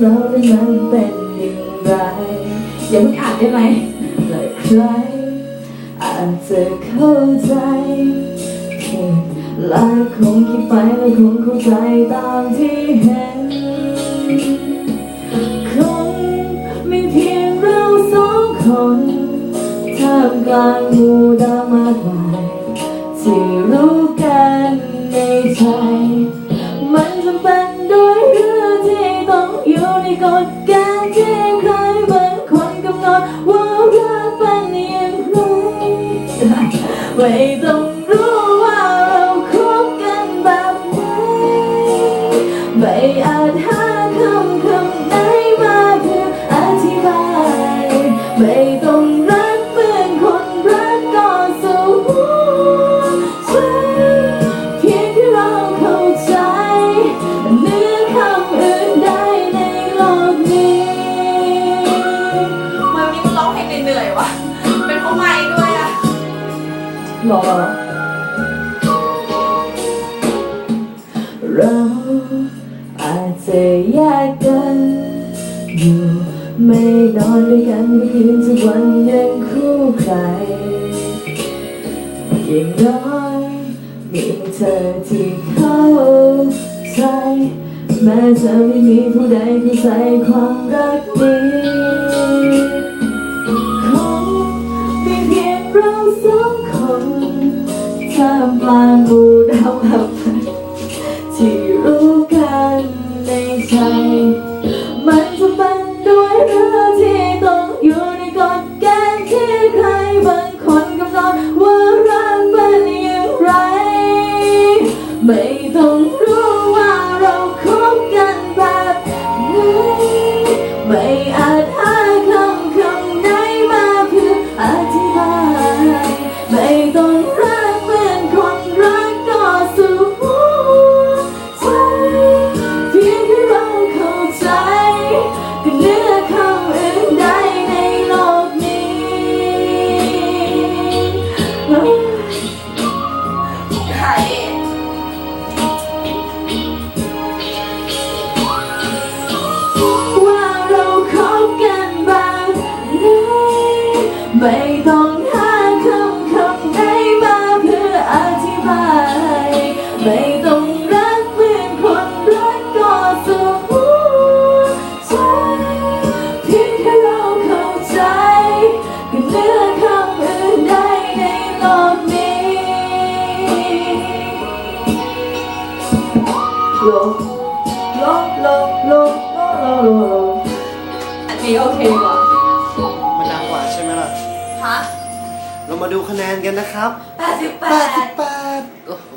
เรานั้มันเป็นอย่างไรอย่าเพิ่งอ่านได้ไหมเลยใครอาจจะเข้าใจผิดและคงคิดไปและคงเข้าใจตามที่เห็น คงไม่เพียงเราสองคนท่ามกลางหมู่ดาวมากมายที่รู้ อยู่ในกฎเกณฑ์ที่ใครบางคนกำหนด หรอเราอาจจะแยกกันอยู่ไม่นอนด้วยกันไม่คืนทุกวันยังคู่ใครอย่างน้อยมีเธอที่เข้าใจแม้จะไม่มีผู้ใดเข้าใจความรักนี้ามกลางหมู่ดาวอับที่รู้กันในใจ มันจะเป็นด้วยเรื่องที่ต้องอยู่ในกฎเกณฑ์ที่ใครบางคนกำหนดว่ารักเป็นอย่างไร ไม่ต้องรู้ว่าเราคบกันแบบไหนไม่อา ไม่ต้องหาคำคำไหนมาเพื่ออธิบาย ไม่ต้องรักเหมือนคนรักก็สู้ใจเพียงแค่เราเข้าใจก็เหนือคำอื่นใดในโลกนี้โลกลบลบโลกโลกโลโลโลอันนี้โอเคกว่า เรามาดูคะแนนกันนะครับ88 88โอ้โห